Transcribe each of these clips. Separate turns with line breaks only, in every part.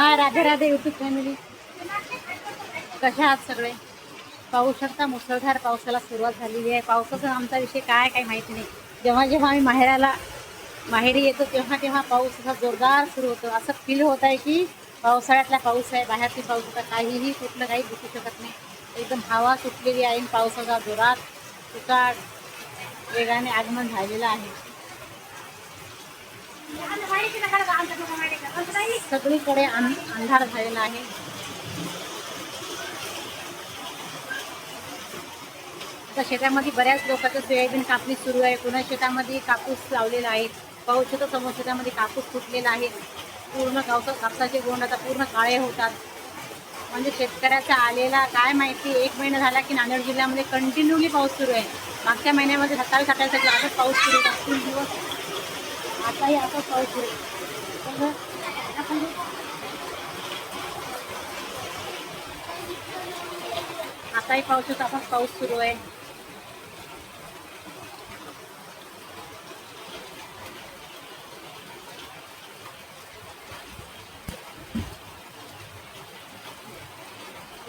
हा Radhe Radhe YouTube family कशा आहात सगळे? पाहू शकता मुसळधार पावसाला सुरुवात झालेली आहे. पावसाचा आमचा विषय काय काही माहिती नाही. जेव्हा जेव्हा आम्ही माहेराला माहेरी येतो तेव्हा तेव्हा पाऊस असा जोरदार सुरू होतो. असं फील होत आहे की पावसाळ्यातला पाऊस आहे बाहेरची पाऊस होता काहीही कुठलं काही दिसू शकत नाही. एकदम हवा सुटलेली आहे आणि पावसाचा जोरात तुकार वेगाने आगमन झालेलं आहे. सगळीकडे अंधार झालेला आहे. आता शेतामध्ये बऱ्याच लोकांचं सोयाबीन कापणी सुरू आहे. पुन्हा शेतामध्ये कापूस लावलेला आहे. पाऊस येतो समोर शेतामध्ये कापूस फुटलेला आहे. पूर्ण कापसा कापसाचे गोंड आता पूर्ण काळे होतात. म्हणजे शेतकऱ्याचा आलेला काय माहिती? एक महिना झाला की नांदेड जिल्ह्यामध्ये कंटिन्युअली पाऊस सुरू आहे. मागच्या महिन्यामध्ये सत्तावीस अठ्ठावीस आता पाऊस सुरू होता तीन दिवस आताही असाच पाऊस होईल आपण आताही पावसाचा असाच पाऊस सुरू आहे.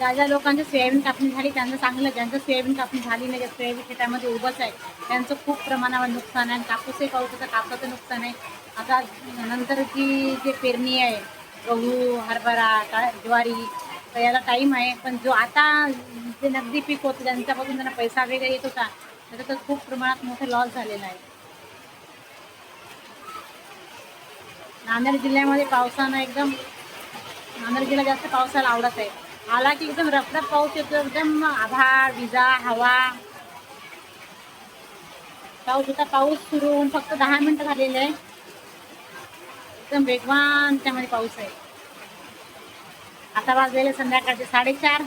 ज्या ज्या लोकांची सोयाबीन कापणी झाली त्यांचं चांगलं ज्यांचं सोयाबीन कापणी झाली नाही ज्या सोयाबीन शेतामध्ये उभंच आहे त्यांचं खूप प्रमाणावर नुकसान आहे. आणि कापूसही पाऊस होतं कापसाचं नुकसान आहे. आता नंतरची जे पेरणी आहे गहू हरभरा का ज्वारी तर याला टाईम आहे. पण जो आता जे नगदी पीक होतं ज्यांच्यापासून त्यांना पैसा वगैरे येत होता त्याचा तर खूप प्रमाणात मोठं लॉस झालेला आहे. नांदेड जिल्ह्यामध्ये पावसानं एकदम नांदेड जिल्हा जास्त पावसाला आवडत आहे. आला की एकदम रपरप पाऊस येतो एकदम आभाळ विजा हवा. पाऊस होता पाऊस सुरू होऊन फक्त दहा मिनिटं झालेले आहे एकदम वेगवान त्यामध्ये पाऊस आहे. आता वाजलेले संध्याकाळचे साडेचार.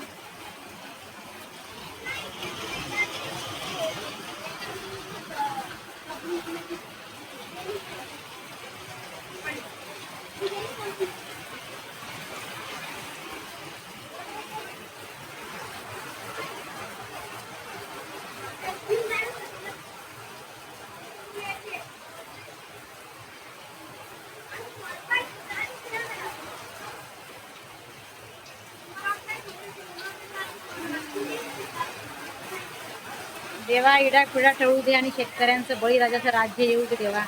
देवा इडा पिडा टळू दे आणि शेतकऱ्यांचं बळीराजाचं राज्य येऊ दे देवा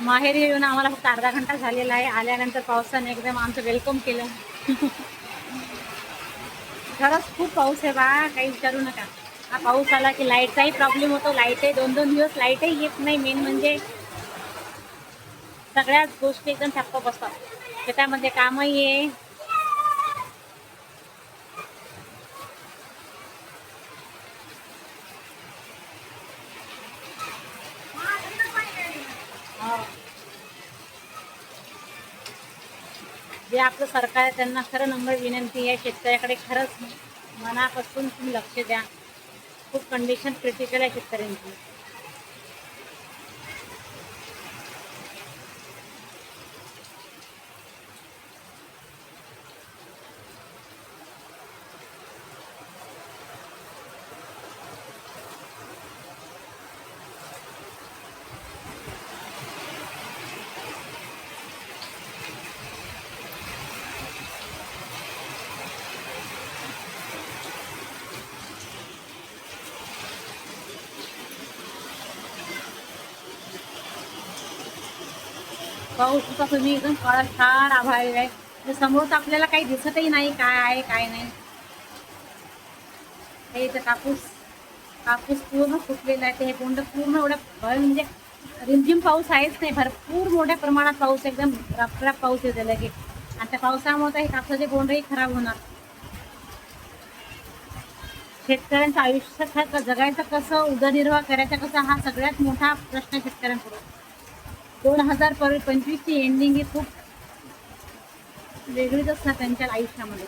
माहेरी येऊन आम्हाला फक्त अर्धा घंटा झालेला आहे. आल्यानंतर पावसाने एकदम आमचं वेलकम केलं. खरंच खूप पाऊस आहे बा. काही विचारू नका. हा पाऊस आला की लाईटचाही प्रॉब्लेम होतो. लाईटही दोन दोन दिवस लाईटही येत नाही. मेन म्हणजे सगळ्याच गोष्टी एकदम ठप्प बसतात. शेतामध्ये कामही आहे. जे आपलं सरकार आहे त्यांना खरं नंबर विनंती आहे. शेतकऱ्याकडे खरंच मनापासून तुम्ही लक्ष द्या. खूप कंडिशन क्रिटिकल आहे शेतकऱ्यांची. पाऊस होता तुम्ही एकदम काळा छान आभाळ आहे. तर समोर तर आपल्याला काही दिसतही नाही काय आहे काय नाही. हे इथं कापूस कापूस पूर्ण फुटलेला आहे. ते हे बोंड पूर्ण एवढ्या भर म्हणजे रिमझिम पाऊस आहेच नाही भरपूर मोठ्या प्रमाणात पाऊस एकदम रपराप पाऊस येते लगे आणि त्या पावसामुळे तर हे कापसाचे बोंडही खराब होणार. शेतकऱ्यांचं आयुष्य जगायचं कसं उदरनिर्वाह करायचा कसा हा सगळ्यात मोठा प्रश्न शेतकऱ्यांपुढे दोन हजार पर पंचवीसची एंडिंग ही खूप वेगळीच असणार त्यांच्या आयुष्यामध्ये.